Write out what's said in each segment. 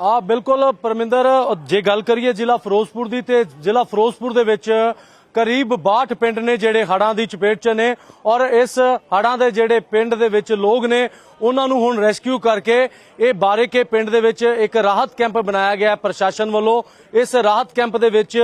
ਆ ਬਿਲਕੁਲ ਪਰਮਿੰਦਰ ਜੇ ਗੱਲ ਕਰੀਏ ਜ਼ਿਲ੍ਹਾ ਫਿਰੋਜ਼ਪੁਰ ਦੀ ਤੇ ਜ਼ਿਲ੍ਹਾ ਫਿਰੋਜ਼ਪੁਰ ਦੇ ਵਿੱਚ ਕਰੀਬ 62 ਪਿੰਡ ਨੇ ਜਿਹੜੇ ਹੜਾਂ ਦੀ ਚਪੇਟ 'ਚ ਨੇ ਔਰ ਇਸ ਹੜਾਂ ਦੇ ਜਿਹੜੇ ਪਿੰਡ ਦੇ ਵਿੱਚ ਲੋਕ ਨੇ, ਉਹਨਾਂ ਨੂੰ ਹੁਣ ਰੈਸਕਿਊ ਕਰਕੇ ਇਹ ਬਾਰੇਕੇ ਪਿੰਡ ਦੇ ਵਿੱਚ ਇੱਕ ਰਾਹਤ ਕੈਂਪ ਬਣਾਇਆ ਗਿਆ ਹੈ ਪ੍ਰਸ਼ਾਸਨ ਵੱਲੋਂ। ਇਸ ਰਾਹਤ ਕੈਂਪ ਦੇ ਵਿੱਚ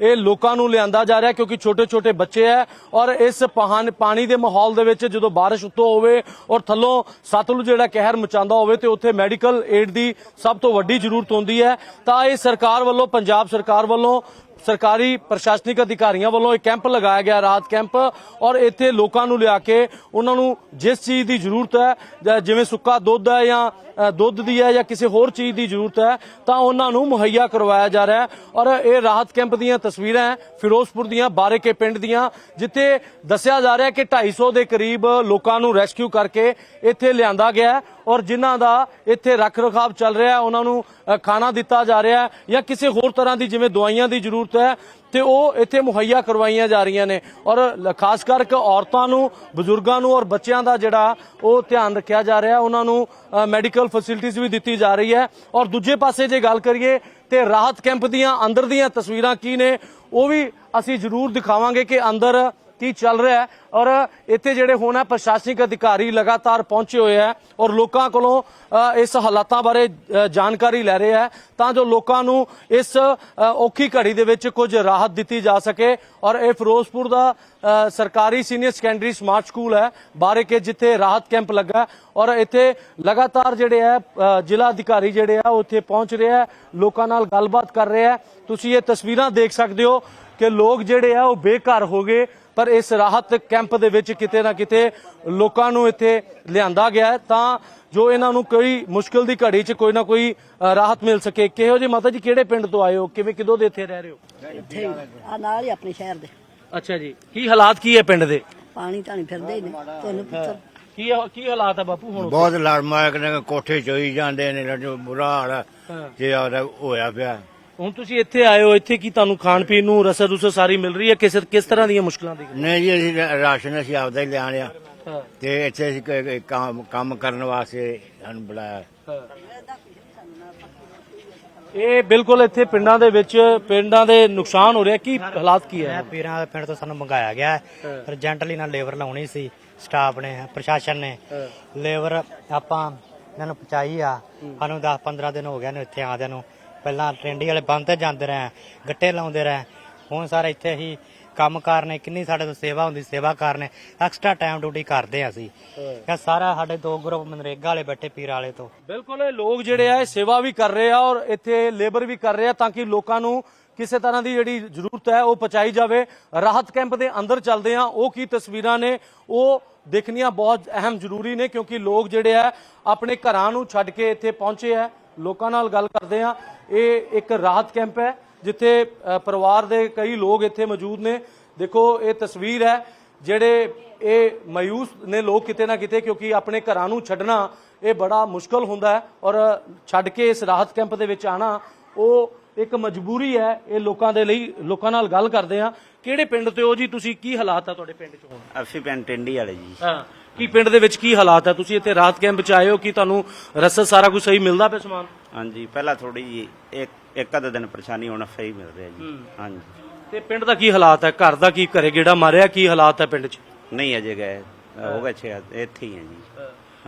ਇਹ ਲੋਕਾਂ ਨੂੰ ਲਿਆਂਦਾ ਜਾ ਰਿਹਾ ਕਿਉਂਕਿ ਛੋਟੇ ਛੋਟੇ ਬੱਚੇ ਹੈ ਔਰ ਇਸ ਪਹਾਨ ਪਾਣੀ ਦੇ ਮਾਹੌਲ ਦੇ ਵਿੱਚ ਜਦੋਂ ਬਾਰਿਸ਼ ਉੱਤੋਂ ਹੋਵੇ ਔਰ ਥੱਲੋਂ ਸਤਲੁਜ ਜਿਹੜਾ ਕਹਿਰ ਮਚਾਉਂਦਾ ਹੋਵੇ ਤੇ ਉੱਥੇ ਮੈਡੀਕਲ ਏਡ ਦੀ ਸਭ ਤੋਂ ਵੱਡੀ ਜ਼ਰੂਰਤ ਹੁੰਦੀ ਹੈ, ਤਾਂ ਇਹ ਸਰਕਾਰ ਵੱਲੋਂ, ਪੰਜਾਬ ਸਰਕਾਰ ਵੱਲੋਂ ਸਰਕਾਰੀ ਪ੍ਰਸ਼ਾਸਨਿਕ ਅਧਿਕਾਰੀਆਂ ਵੱਲੋਂ ਇੱਕ ਕੈਂਪ ਲਗਾਇਆ ਗਿਆ ਰਾਹਤ ਕੈਂਪ ਔਰ ਇੱਥੇ ਲੋਕਾਂ ਨੂੰ ਲਿਆ ਕੇ ਉਹਨਾਂ ਨੂੰ ਜਿਸ ਚੀਜ਼ ਦੀ ਜ਼ਰੂਰਤ ਹੈ ਜਿਵੇਂ ਸੁੱਕਾ ਦੁੱਧ ਹੈ ਜਾਂ ਦੁੱਧ ਦੀ ਹੈ ਜਾਂ ਕਿਸੇ ਹੋਰ ਚੀਜ਼ ਦੀ ਜ਼ਰੂਰਤ ਹੈ, ਤਾਂ ਉਹਨਾਂ ਨੂੰ ਮੁਹੱਈਆ ਕਰਵਾਇਆ ਜਾ ਰਿਹਾ ਹੈ ਔਰ ਇਹ ਰਾਹਤ ਕੈਂਪ ਦੀਆਂ ਤਸਵੀਰਾਂ ਫਿਰੋਜ਼ਪੁਰ ਦੀਆਂ, ਬਾਰੇਕੇ ਪਿੰਡ ਦੀਆਂ, ਜਿੱਥੇ ਦੱਸਿਆ ਜਾ ਰਿਹਾ ਕਿ 250 ਦੇ ਕਰੀਬ ਲੋਕਾਂ ਨੂੰ ਰੈਸਕਿਊ ਕਰਕੇ ਇੱਥੇ ਲਿਆਂਦਾ ਗਿਆ ਔਰ ਜਿਨ੍ਹਾਂ ਦਾ ਇੱਥੇ ਰੱਖ ਰਖਾਵ ਚੱਲ ਰਿਹਾ ਉਹਨਾਂ ਨੂੰ ਖਾਣਾ ਦਿੱਤਾ ਜਾ ਰਿਹਾ ਜਾਂ ਕਿਸੇ ਹੋਰ ਤਰ੍ਹਾਂ ਦੀ ਜਿਵੇਂ ਦਵਾਈਆਂ ਦੀ ਜ਼ਰੂਰਤ ਹੈ, ਤੇ ਉਹ ਇੱਥੇ ਮੁਹੱਈਆ ਕਰਵਾਈਆਂ ਜਾ ਰਹੀਆਂ ਨੇ। ਔਰ ਖਾਸ ਕਰਕੇ ਔਰਤਾਂ ਨੂੰ, ਬਜ਼ੁਰਗਾਂ ਨੂੰ ਔਰ ਬੱਚਿਆਂ ਦਾ ਜਿਹੜਾ ਉਹ ਧਿਆਨ ਰੱਖਿਆ ਜਾ ਰਿਹਾ, ਉਹਨਾਂ ਨੂੰ ਮੈਡੀਕਲ ਫੈਸਿਲਿਟੀਜ਼ ਵੀ ਦਿੱਤੀ ਜਾ ਰਹੀ ਹੈ। ਔਰ ਦੂਜੇ ਪਾਸੇ ਜੇ ਗੱਲ ਕਰੀਏ, ਤੇ ਰਾਹਤ ਕੈਂਪ ਦੀਆਂ ਅੰਦਰ ਦੀਆਂ ਤਸਵੀਰਾਂ ਕੀ ਨੇ, ਉਹ ਵੀ ਅਸੀਂ ਜ਼ਰੂਰ ਦਿਖਾਵਾਂਗੇ ਕਿ ਅੰਦਰ ਕੀ ਚੱਲ ਰਿਹਾ ਹੈ ਔਰ ਇੱਥੇ ਜਿਹੜੇ ਹੋਣਾ ਪ੍ਰਸ਼ਾਸਨਿਕ ਅਧਿਕਾਰੀ ਲਗਾਤਾਰ ਪਹੁੰਚੇ ਹੋਏ ਹੈ ਔਰ ਲੋਕਾਂ ਕੋਲੋਂ ਇਸ ਹਾਲਾਤਾਂ ਬਾਰੇ ਜਾਣਕਾਰੀ ਲੈ ਰਹੇ ਹੈ ਤਾਂ ਜੋ ਲੋਕਾਂ ਨੂੰ ਇਸ ਔਖੀ ਘੜੀ ਦੇ ਵਿੱਚ ਕੁਝ ਰਾਹਤ ਦਿੱਤੀ ਜਾ ਸਕੇ ਔਰ ਇਹ ਫਿਰੋਜ਼ਪੁਰ ਦਾ ਸਰਕਾਰੀ ਸੀਨੀਅਰ ਸੈਕੰਡਰੀ ਸਮਾਰਟ ਸਕੂਲ ਹੈ, ਬਾਰੇ ਕੇ ਜਿੱਥੇ ਰਾਹਤ ਕੈਂਪ ਲੱਗਾ ਔਰ ਇੱਥੇ ਲਗਾਤਾਰ ਜਿਹੜੇ ਹੈ ਜ਼ਿਲ੍ਹਾ ਅਧਿਕਾਰੀ ਜਿਹੜੇ ਆ ਉਹ ਇੱਥੇ ਪਹੁੰਚ ਰਹੇ ਹੈ, ਲੋਕਾਂ ਨਾਲ ਗੱਲਬਾਤ ਕਰ ਰਹੇ ਹੈ। ਤੁਸੀਂ ਇਹ ਤਸਵੀਰਾਂ ਦੇਖ ਸਕਦੇ ਹੋ ਕਿ ਲੋਕ ਜਿਹੜੇ ਆ ਉਹ ਬੇਘਰ ਹੋ ਗਏ ਪਰ ਇਸ ਰਾਹਤ ਕੈਂਪ ਦੇ ਵਿੱਚ ਕਿਤੇ ਨਾ ਕਿਤੇ ਲੋਕਾਂ ਨੂੰ ਇੱਥੇ ਲਿਆਂਦਾ ਗਿਆ ਹੈ। ਤਾਂ ਜੋ ਇਹਨਾਂ ਨੂੰ ਕੋਈ ਮੁਸ਼ਕਲ ਦੀ ਘੜੀ 'ਚ ਕੋਈ ਨਾ ਕੋਈ ਰਾਹਤ ਮਿਲ ਸਕੇ। ਕਿਹੋ ਜੀ ਮਾਤਾ ਜੀ ਕਿਹੜੇ ਪਿੰਡ ਤੋਂ ਆਏ ਹੋ? ਕਿਵੇਂ ਕਿਦੋਂ ਦੇ ਇੱਥੇ ਰਹਿ ਰਹੇ ਹੋ? ਇੱਥੇ ਆ ਨਾਲ ਹੀ ਆਪਣੇ ਸ਼ਹਿਰ ਦੇ। ਅੱਛਾ ਜੀ। ਕੀ ਹਾਲਾਤ ਕੀ ਹੈ ਪਿੰਡ ਦੇ? ਪਾਣੀ ਧਾਣੀ ਫਿਰਦੇ ਹੀ ਨੇ ਤਿੰਨ ਪੁੱਤਰ। ਕੀ ਕੀ ਹਾਲਾਤ ਹੈ ਬਾਪੂ ਹੁਣ? ਬਹੁਤ ਲੜ ਮਾਰਕ ਨੇ ਕੋਠੇ ਚੋਈ ਜਾਂਦੇ ਨੇ ਬੁਰਾ ਹਾਲ। ਜੇ ਆ ਹੋਇਆ ਪਿਆ। ਹੁਣ ਤੁਸੀਂ ਇੱਥੇ ਆਏ ਹੋ ਇੱਥੇ ਕੀ ਤੁਹਾਨੂੰ ਖਾਣ ਪੀਣ ਨੂੰ ਰਸਦ ਰੁਸਦ ਸਾਰੀ ਮਿਲ ਰਹੀ ਹੈ? ਕਿਸ ਕਿਸ ਤਰ੍ਹਾਂ ਦੀਆਂ ਮੁਸ਼ਕਲਾਂ ਦੀ ਨਹੀਂ ਜੀ ਅਸੀਂ ਰਾ- ਰਾਸ਼ਨ ਅਸੀਂ ਆਪਦਾ ਹੀ ਲਿਆ ਲਿਆ। ਹਾਂ। ਤੇ ਇੱਥੇ ਅਸੀਂ ਕ- ਕ- ਕੰਮ ਕੰਮ ਕਰਨ ਵਾਸਤੇ ਸਾਨੂੰ ਬੁਲਾਇਆ। ਇਹ ਬਿਲਕੁਲ ਇੱਥੇ ਪਿੰਡਾਂ ਦੇ ਵਿੱਚ ਪਿੰਡਾਂ ਦੇ ਨੁਕਸਾਨ ਹੋ ਰਿਹਾ। ਕੀ ਹਾਲਾਤ ਕੀ ਹੈ? ਇਹ ਪੀਰਾਂ ਦੇ ਪਿੰਡ ਤੋਂ ਸਾਨੂੰ ਮੰਗਾਇਆ ਗਿਆ ਹੈ। ਅਰਜੈਂਟਲੀ ਨਾਲ ਲੇਬਰ ਲਾਉਣੀ ਸੀ ਸਟਾਫ ਨੇ ਪ੍ਰਸ਼ਾਸਨ ਨੇ। ਲੇਬਰ ਆਪਾਂ ਇਹਨਾਂ ਨੂੰ ਪਹੁੰਚਾਈ ਆ। ਸਾਨੂੰ 10 15 ਦਿਨ ਹੋ ਗਏ ਨੇ ਇੱਥੇ ਆਦਿਆਂ ਨੂੰ। ਪਹਿਲਾਂ ਟ੍ਰੈਂਡੀ ਵਾਲੇ ਬੰਦ ਤੇ ਜਾਂਦੇ ਰਹੇ ਗੱਟੇ ਲਾਉਂਦੇ ਰਹੇ। ਹੁਣ ਸਾਰੇ ਇੱਥੇ ਹੀ ਕੰਮ ਕਰਨੇ ਕਿੰਨੀ ਸਾਡੇ ਤੋਂ ਸੇਵਾ ਹੁੰਦੀ ਸੇਵਾ ਕਰਨੇ ਐਕਸਟਰਾ ਟਾਈਮ ਡਿਊਟੀ ਕਰਦੇ ਆ ਅਸੀਂ। ਇਹ ਸਾਰਾ ਸਾਡੇ ਦੋ ਗਰੁੱਪ ਮਨਰੇਗਾ ਵਾਲੇ ਬੈਠੇ ਪੀਰ ਵਾਲੇ ਤੋਂ। ਬਿਲਕੁਲ ਇਹ ਲੋਕ ਜਿਹੜੇ ਆ ਇਹ ਸੇਵਾ ਵੀ ਕਰ ਰਹੇ ਆ ਔਰ ਇੱਥੇ ਲੇਬਰ ਵੀ ਕਰ ਰਹੇ ਆ ਤਾਂ ਕਿ ਲੋਕਾਂ ਨੂੰ ਕਿਸੇ ਤਰ੍ਹਾਂ ਦੀ ਜਿਹੜੀ ਜ਼ਰੂਰਤ ਹੈ ਉਹ ਪਹੁੰਚਾਈ ਜਾਵੇ। ਰਾਹਤ ਕੈਂਪ ਦੇ ਅੰਦਰ ਚੱਲਦੇ ਆ ਉਹ ਕੀ ਤਸਵੀਰਾਂ ਨੇ ਉਹ ਦੇਖਣੀਆਂ ਬਹੁਤ ਅਹਿਮ ਜ਼ਰੂਰੀ ਨੇ ਕਿਉਂਕਿ ਲੋਕ ਜਿਹੜੇ ਆ ਆਪਣੇ ਘਰਾਂ ਨੂੰ ਛੱਡ ਕੇ ਇੱਥੇ ਪਹੁੰਚੇ ਆ। ਲੋਕਾਂ ਨਾਲ ਗੱਲ ਕਰਦੇ ਆ ਇਹ ਇੱਕ ਰਾਹਤ ਕੈਂਪ ਹੈ, ਜਿੱਥੇ ਪਰਿਵਾਰ ਦੇ ਕਈ ਲੋਕ ਇੱਥੇ ਮੌਜੂਦ ਨੇ। ਦੇਖੋ, ਇਹ ਤਸਵੀਰ ਹੈ, ਜਿਹੜੇ ਇਹ ਮਾਯੂਸ ਨੇ ਲੋਕ ਕਿਤੇ ਨਾ ਕਿਤੇ, ਕਿਉਂਕਿ ਆਪਣੇ ਘਰਾਂ ਨੂੰ ਛੱਡਣਾ ਇਹ ਬੜਾ ਮੁਸ਼ਕਲ ਹੁੰਦਾ ਹੈ। ਔਰ ਛੱਡ ਕੇ ਇਸ ਰਾਹਤ ਕੈਂਪ ਦੇ ਵਿੱਚ ਆਣਾ ਉਹ ਇੱਕ ਮਜਬੂਰੀ ਹੈ ਇਹ ਲੋਕਾਂ ਦੇ ਲਈ ਲੋਕਾਂ ਨਾਲ ਗੱਲ ਕਰਦੇ ਆ ਕਿਹੜੇ ਪਿੰਡ ਤੇ ਹੋ ਜੀ? ਤੁਸੀਂ ਕੀ ਹਾਲਾਤ ਆ ਤੁਹਾਡੇ ਪਿੰਡ 'ਚ? ਹੁਣ ਅਸੀਂ ਪਿੰਡ ਟਿੰਡੀ ਵਾਲੇ ਜੀ। ਹਾਂ। ਕੀ ਪਿੰਡ ਦੇ ਵਿੱਚ ਕੀ ਹਾਲਾਤ ਆ? ਤੁਸੀਂ ਇੱਥੇ ਰਾਹਤ ਕੈਂਪ 'ਚ ਆਏ ਹੋ? ਕੀ ਤੁਹਾਨੂੰ ਰਸਦ ਸਾਰਾ ਕੁਝ ਸਹੀ ਮਿਲਦਾ ਪਿਆ ਸਮਾਨ? ਹਾਂਜੀ ਪਹਿਲਾਂ ਥੋੜੀ ਜੀ ਇੱਕ ਇੱਕ ਅੱਧਾ ਦਿਨ ਪਰੇਸ਼ਾਨੀ ਹੁਣ ਸਹੀ ਮਿਲ ਰਿਹਾ ਜੀ। ਹਾਂਜੀ। ਤੇ ਪਿੰਡ ਦਾ ਕੀ ਹਾਲਾਤ ਹੈ ਘਰ ਦਾ ਕੀ ਘਰੇ ਗੇੜਾ ਮਾਰਿਆ? ਕੀ ਹਾਲਾਤ ਹੈ ਪਿੰਡ 'ਚ? ਨਹੀਂ ਅਜੇ ਗਏ। ਹੋ ਗਏ ਛੇ ਇੱਥੇ ਹੀ ਆ ਜੀ।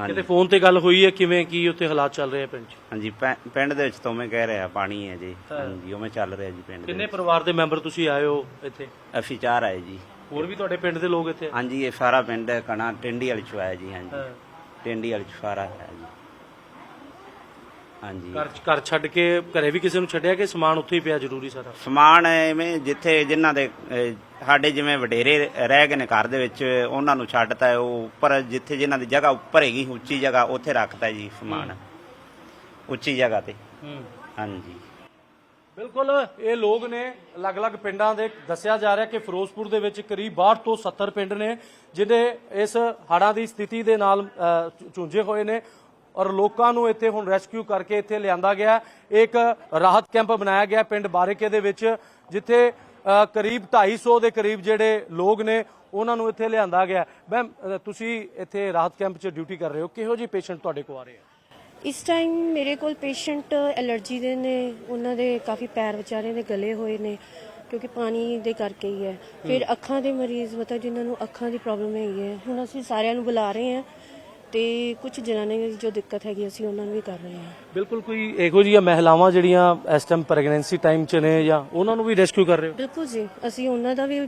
ਕਿਤੇ ਫੋਨ ਤੇ ਗੱਲ ਹੋਈ ਹੈ ਕਿਵੇਂ ਕੀ ਉੱਥੇ ਹਾਲਾਤ ਚੱਲ ਰਹੇ ਆ ਪਿੰਡ 'ਚ? ਹਾਂਜੀ ਪੈ- ਪਿੰਡ ਦੇ ਵਿੱਚ ਤੋਂ ਮੈਂ ਕਹਿ ਰਿਹਾ ਪਾਣੀ ਹੈ ਜੀ। ਹਾਂਜੀ ਉਵੇਂ ਚੱਲ ਰਿਹਾ ਜੀ ਪਿੰਡ ਦੇ ਕਿੰਨੇ। ਪਰਿਵਾਰ ਦੇ ਮੈਂਬਰ ਤੁਸੀਂ ਆਏ ਹੋ ਇੱਥੇ? ਅਸੀਂ ਚਾਰ ਆਏ ਜੀ। ਹੋਰ ਵੀ ਤੁਹਾਡੇ ਪਿੰਡ ਦੇ ਲੋਕ ਇੱਥੇ? ਹਾਂਜੀ ਇਹ ਸਾਰਾ ਪਿੰਡ ਕਣਾ ਟਿੰਡੀ ਵਾਲੇ ਚੋਂ ਆਇਆ ਜੀ ਹਾਂਜੀ। ਹਾਂ। ਟਿੰਡੀ ਵਾਲੇ ਚ ਸਾਰਾ ਹੈ ਜੀ। ਹਾਂਜੀ। ਘਰ ਘਰ ਛੱਡ ਕੇ ਘਰੇ ਵੀ ਕਿਸੇ ਨੂੰ ਛੱਡਿਆ ਕਿ ਸਮਾਨ ਉੱਥੇ ਹੀ ਪਿਆ ਜ਼ਰੂਰੀ ਸਾਰਾ? ਸਮਾਨ ਐਵੇਂ ਜਿੱਥੇ ਜਿਨ੍ਹਾਂ ਦੇ ਅਹ, ਸਾਡੇ ਜਿਵੇਂ ਵਡੇਰੇ ਰਹਿ ਗਏ ਨੇ ਘਰ ਦੇ ਵਿੱਚ ਉਹਨਾਂ ਨੂੰ ਛੱਡਤਾ ਹੈ, ਉਹ ਉੱਪਰ ਜਿੱਥੇ ਜਿਨ੍ਹਾਂ ਦੀ ਜਗ੍ਹਾ ਉੱਪਰ ਹੈਗੀ ਉੱਚੀ ਜਗ੍ਹਾ ਉੱਥੇ ਰੱਖਤਾ ਜੀ ਸਮਾਨ। ਉੱਚੀ ਜਗ੍ਹਾ ਤੇ। ਹੂੰ। ਹਾਂਜੀ। ਬਿਲਕੁਲ ਇਹ ਲੋਕ ਨੇ ਅਲੱਗ-ਅਲੱਗ ਪਿੰਡਾਂ ਦੇ ਦੱਸਿਆ ਜਾ ਰਿਹਾ ਕਿ ਫਿਰੋਜ਼ਪੁਰ ਦੇ ਵਿੱਚ ਕਰੀਬ 62 ਤੋਂ 70 ਪਿੰਡ ਨੇ ਜਿਹਦੇ ਇਸ ਹੜ੍ਹਾਂ ਦੀ ਸਥਿਤੀ ਦੇ ਨਾਲ ਅ, ਝੁ- ਝੁੰਝੇ ਹੋਏ ਨੇ। ਔਰ ਲੋਕਾਂ ਨੂੰ ਇੱਥੇ ਹੁਣ ਰੈਸਕਿਊ ਕਰਕੇ ਇੱਥੇ ਲਿਆਂਦਾ ਗਿਆ। ਇੱਕ ਰਾਹਤ ਕੈਂਪ ਬਣਾਇਆ ਗਿਆ ਪਿੰਡ ਬਾਰੇਕੇ ਦੇ ਵਿੱਚ ਜਿੱਥੇ ਕਰੀਬ 250 ਦੇ ਕਰੀਬ ਜਿਹੜੇ ਲੋਕ ਨੇ ਉਹਨਾਂ ਨੂੰ ਇੱਥੇ ਲਿਆਂਦਾ ਗਿਆ। ਮੈਮ ਤੁਸੀਂ ਇੱਥੇ ਰਾਹਤ ਕੈਂਪ 'ਚ ਡਿਊਟੀ ਕਰ ਰਹੇ ਹੋ। ਕਿਹੋ ਜਿਹੇ ਪੇਸ਼ੈਂਟ ਤੁਹਾਡੇ ਕੋਲ ਆ ਰਹੇ ਆ? ਇਸ ਟਾਈਮ ਮੇਰੇ ਕੋਲ ਪੇਸ਼ੈਂਟ ਐਲਰਜੀ ਦੇ ਨੇ ਉਹਨਾਂ ਦੇ ਕਾਫੀ ਪੈਰ ਵਿਚਾਰੇ ਦੇ ਗਲੇ ਹੋਏ ਨੇ ਕਿਉਂਕਿ ਪਾਣੀ ਦੇ ਕਰਕੇ ਹੀ ਹੈ। ਫਿਰ ਅੱਖਾਂ ਦੇ ਮਰੀਜ਼ ਮਤਲਬ ਜਿਨ੍ਹਾਂ ਨੂੰ ਅੱਖਾਂ ਦੀ ਪ੍ਰੋਬਲਮ ਹੈਗੀ ਹੈ ਹੁਣ ਅਸੀਂ ਸਾਰਿਆਂ ਨੂੰ ਬੁਲਾ ਰਹੇ ਹਾਂ। ਤੇ ਕੁਝ ਜਿਨ੍ਹਾਂ ਨੇ ਜੋ ਦਿੱਕਤ ਹੈਗੀ ਅਸੀਂ ਉਹਨਾਂ ਨੂੰ ਵੀ ਕਰ ਰਹੇ ਹਾਂ। ਬਿਲਕੁਲ ਕੋਈ ਇਹੋ ਜਿਹੀਆਂ ਮਹਿਲਾਵਾਂ ਜਿਹੜੀਆਂ ਇਸ ਟਾਈਮ ਪ੍ਰੈਗਨੈਂਸੀ ਟਾਈਮ 'ਚ ਨੇ ਜਾਂ ਉਹਨਾਂ ਨੂੰ ਵੀ ਰੈਸਕਿਊ ਕਰ ਰਹੇ ਹੋ? ਬਿਲਕੁਲ ਜੀ ਅਸੀਂ ਉਹਨਾਂ ਦਾ ਵੀ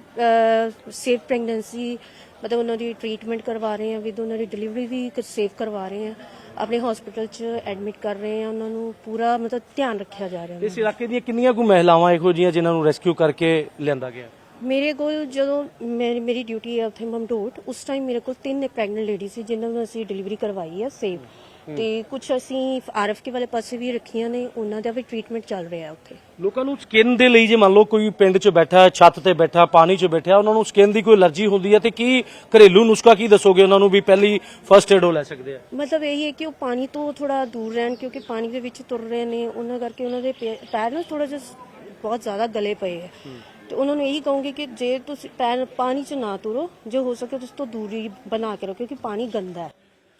ਸੇਫ ਪ੍ਰੈਗਨੈਂਸੀ ਮਤਲਬ ਉਹਨਾਂ ਦੀ ਟ੍ਰੀਟਮੈਂਟ ਕਰਵਾ ਰਹੇ ਹਾਂ ਵਿਦ ਉਹਨਾਂ ਦੀ ਡਿਲੀਵਰੀ ਵੀ ਸੇਫ ਕਰਵਾ ਰਹੇ ਹਾਂ। ਆਪਣੇ ਹਸਪੀਟਲ 'ਚ ਐਡਮਿਟ ਕਰ ਰਹੇ ਹਾਂ ਉਹਨਾਂ ਨੂੰ ਪੂਰਾ ਮਤਲਬ ਧਿਆਨ ਰੱਖਿਆ ਜਾ ਰਿਹਾ ਇਸ ਇਲਾਕੇ ਦੀਆਂ ਕਿੰਨੀਆਂ ਕੁ ਮਹਿਲਾਵਾਂ ਇਹੋ ਜਿਹੀਆਂ ਜਿਨ੍ਹਾਂ ਨੂੰ ਰੈਸਕਿਊ ਕਰਕੇ ਲਿਆਂਦਾ ਗਿਆ? ਮੇਰੇ ਕੋਲ ਜਦੋਂ ਮੇਰੀ ਮੇਰੀ ਡਿਊਟੀ ਹੈ ਉੱਥੇ ਮਮਡੋਟ ਉਸ ਟਾਈਮ ਮੇਰੇ ਕੋਲ ਤਿੰਨ ਪ੍ਰੈਗਨੈਂਟ ਲੇਡੀ ਸੀ ਜਿਨ੍ਹਾਂ ਨੂੰ ਅਸੀਂ ਡਿਲੀਵਰੀ ਕਰਵਾਈ ਹੈ। ਸੇਫ ਤੇ ਕੁਝ ਅਸੀਂ ਆਰਐਫਕੇ ਵਾਲੇ ਪਾਸੇ ਵੀ ਰੱਖੀਆਂ ਨੇ ਉਹਨਾਂ ਦਾ ਵੀ ਟ੍ਰੀਟਮੈਂਟ ਚੱਲ ਰਿਹਾ ਉੱਥੇ। ਲੋਕਾਂ ਨੂੰ ਸਕਿਨ ਦੇ ਲਈ ਜੇ ਮੰਨ ਲਓ ਕੋਈ ਪਿੰਡ 'ਚ ਬੈਠਾ ਹੈ, ਛੱਤ ਤੇ ਬੈਠਾ ਪਾਣੀ 'ਚ ਬੈਠਾ ਉਹਨਾਂ ਨੂੰ ਸਕਿਨ ਦੀ ਕੋਈ ਅਲਰਜੀ ਹੁੰਦੀ ਹੈ ਤੇ ਕੀ ਘਰੇਲੂ ਨੁਸਖਾ ਕੀ ਦੱਸੋਗੇ ਉਹਨਾਂ ਨੂੰ ਵੀ ਪਹਿਲੀ ਫਰਸਟ ਏਡ ਉਹ ਲੈ ਸਕਦੇ ਆ? ਮਤਲਬ ਇਹ ਹੈ ਕਿ ਉਹ ਪਾਣੀ ਤੋਂ ਥੋੜਾ ਦੂਰ ਰਹਿਣ ਕਿਉਂਕਿ ਪਾਣੀ ਦੇ ਵਿੱਚ ਤੁਰ ਰਹੇ ਨੇ ਉਹਨਾਂ ਕਰਕੇ ਉਹਨਾਂ ਦੇ ਪੈ- ਪੈਰ ਨਾ ਥੋੜਾ ਜਿਹਾ ਬਹੁਤ ਜ਼ਿਆਦਾ ਗਲੇ ਪਏ ਹੈ। ਤੇ ਉਹਨਾਂ ਨੂੰ ਇਹੀ ਕਹੂੰਗੀ ਕਿ ਜੇ ਤੁਸੀਂ ਪੈਰ ਪਾਣੀ 'ਚ ਨਾ ਤੁਰੋ, ਜੇ ਹੋ ਸਕੇ ਤੁਸੀਂ ਤੋਂ ਦੂਰੀ ਬਣਾ ਕੇ ਰੱਖੋ ਕਿਉਂਕਿ ਪਾਣੀ ਗੰਦਾ ਹੈ।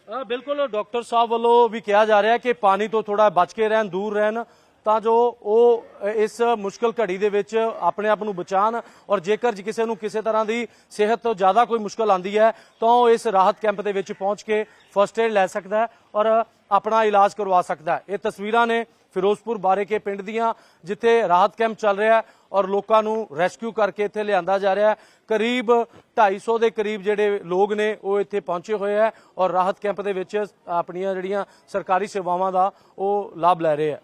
ਹਾਂ ਬਿਲਕੁਲ ਡਾਕਟਰ ਸਾਹਿਬ ਵੱਲੋਂ ਵੀ ਕਿਹਾ ਜਾ ਰਿਹਾ ਕਿ ਪਾਣੀ ਤੋਂ ਥੋੜਾ ਬਚ ਕੇ ਰਹਿਣ, ਦੂਰ ਰਹਿਣ, ਤਾਂ ਜੋ ਉਹ ਇਸ ਮੁਸ਼ਕਲ ਘੜੀ ਦੇ ਵਿੱਚ ਆਪਣੇ ਆਪ ਨੂੰ ਬਚਾਣ ਔਰ ਜੇਕਰ ਕਿਸੇ ਨੂੰ ਕਿਸੇ ਤਰ੍ਹਾਂ ਦੀ ਸਿਹਤ ਤੋਂ ਜ਼ਿਆਦਾ ਕੋਈ ਮੁਸ਼ਕਲ ਆਂਦੀ ਹੈ, ਤਾਂ ਉਹ ਇਸ ਰਾਹਤ ਕੈਂਪ ਦੇ ਵਿੱਚ ਪਹੁੰਚ ਕੇ ਫਰਸਟ ਏਡ ਲੈ ਸਕਦਾ ਹੈ ਔਰ ਆਪਣਾ ਇਲਾਜ ਕਰਵਾ ਸਕਦਾ ਹੈ। ਇਹ ਤਸਵੀਰਾਂ ਨੇ ਫਿਰੋਜ਼ਪੁਰ ਬਾਰੇ ਕੇ ਪਿੰਡ ਦੀਆਂ, ਜਿੱਥੇ ਰਾਹਤ ਕੈਂਪ ਚੱਲ ਰਿਹਾ ਹੈ ਔਰ ਲੋਕਾਂ ਨੂੰ ਰੈਸਕਿਊ ਕਰਕੇ ਇੱਥੇ ਲਿਆਂਦਾ ਜਾ ਰਿਹਾ ਹੈ। ਕਰੀਬ 250 ਦੇ ਕਰੀਬ ਜਿਹੜੇ ਲੋਕ ਨੇ, ਉਹ ਇੱਥੇ ਪਹੁੰਚੇ ਹੋਏ ਹੈ ਔਰ ਰਾਹਤ ਕੈਂਪ ਦੇ ਵਿੱਚ ਆਪਣੀਆਂ ਜਿਹੜੀਆਂ ਸਰਕਾਰੀ ਸੇਵਾਵਾਂ ਦਾ ਉਹ ਲਾਭ ਲੈ ਰਹੇ ਹੈ।